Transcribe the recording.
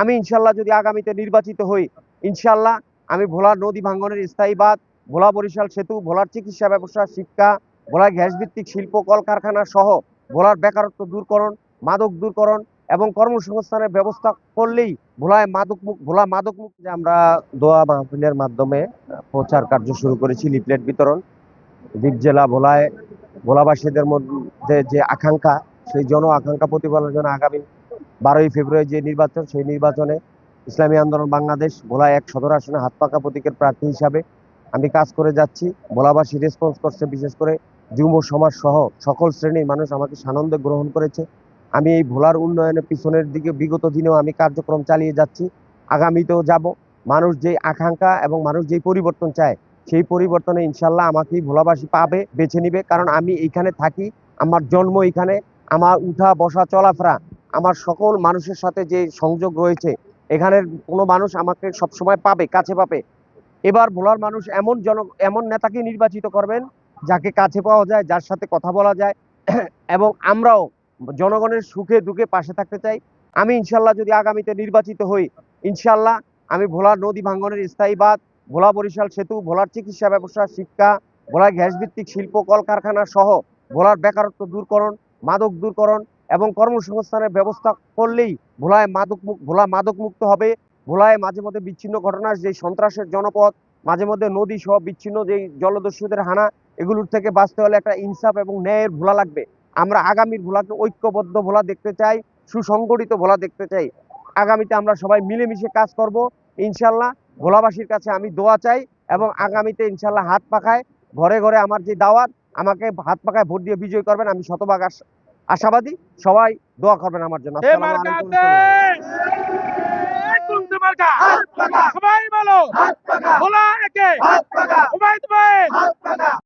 আমি ইনশাল্লাহ যদি আগামীতে নির্বাচিত হই, ইনশাল্লাহ আমি ভোলার নদী ভাঙ্গনের স্থায়ী বাঁধ, ভোলা বরিশাল সেতু, ভোলার চিকিৎসা ব্যবস্থা, শিক্ষা ভোলার গ্যাস ভিত্তিক শিল্প কলকারখানা সহ ভোলার বেকারত্ব দূরকরণ, মাদক দূরকরণ এবং কর্মসংস্থানের ব্যবস্থা করলেই ভোলায় মাদক মুক্ত ভোলা মাদক মুক্ত যে আমরা দোয়া মাহফিলের মাধ্যমে প্রচার কার্য শুরু করেছি, লিফলেট বিতরণ। দ্বীপ জেলা ভোলায় ভোলাবাসীদের মধ্যে যে আকাঙ্ক্ষা, সেই জন আকাঙ্ক্ষা প্রতিফলনের জন্য আগামী বারোই ফেব্রুয়ারি যে নির্বাচন, সেই নির্বাচনে ইসলামী আন্দোলন বাংলাদেশ ভোলা এক সদর আসনে হাত পাকা প্রতীকের প্রার্থী হিসাবে আমি কাজ করে যাচ্ছি। ভোলাবাসী রেসপন্স করছে, বিশেষ করে যুব সমাজ সহ সকল শ্রেণির মানুষ আমাকে সানন্দে গ্রহণ করেছে। আমি এই ভোলার উন্নয়নের পিছনের দিকে বিগত দিনেও আমি কার্যক্রম চালিয়ে যাচ্ছি। আগামীতেও যাব। মানুষ যে আকাঙ্ক্ষা এবং মানুষ যেই পরিবর্তন চায়, সেই পরিবর্তনে ইনশাল্লাহ আমাকেই ভোলাবাসী পাবে, বেছে নিবে। কারণ আমি এইখানে থাকি, আমার জন্ম এখানে আমার উঠা বসা চলাফেরা আমার সকল মানুষের সাথে যে সংযোগ রয়েছে, এখানের কোনো মানুষ আমাকে সবসময় পাবে, কাছে পাবে। এবার ভোলার মানুষ এমন জন, এমন নেতাকে নির্বাচিত করবেন, যাকে কাছে পাওয়া যায়, যার সাথে কথা বলা যায়, এবং আমরাও জনগণের সুখে দুঃখে পাশে থাকতে চাই। আমি ইনশাল্লাহ যদি আগামীতে নির্বাচিত হই, ইনশাল্লাহ আমি ভোলার নদী ভাঙ্গনের স্থায়ী বাঁধ, ভোলা বরিশাল সেতু, ভোলার চিকিৎসা ব্যবস্থা, শিক্ষা ভোলার গ্যাস ভিত্তিক শিল্প, কলকারখানা সহ ভোলার বেকারত্ব দূরকরণ, মাদক দূরকরণ এবং কর্মসংস্থানের ব্যবস্থা করলেই ভোলায় মাদক ভোলা মাদক মুক্ত হবে। ভোলায় মাঝে মধ্যে বিচ্ছিন্ন ঘটনার যে সন্ত্রাসের জনপদ, মাঝে মধ্যে নদী সহ বিচ্ছিন্ন যে জলদস্যুদের হানা, এগুলোর থেকে বাঁচতে হলে একটা ইনসাফ এবং ন্যায়ের ভোলা লাগবে। আমরা আগামীর ভোলাকে ঐক্যবদ্ধ ভোলা দেখতে চাই, সুসংগঠিত ভোলা দেখতে চাই। আগামীতে আমরা সবাই মিলেমিশে কাজ করব, ইনশাল্লাহ ভোলাবাসীর কাছে আমি দোয়া চাই এবং আগামীতে ইনশাল্লাহ হাত পাখায়, ঘরে ঘরে আমার যে দাওয়াত, আমাকে হাত পাখায় ভোট দিয়ে বিজয় করবেন, আমি শতভাগ আশাবাদী সবাই দোয়া করবেন আমার জন্য। সবাই বলো! আলাইকুম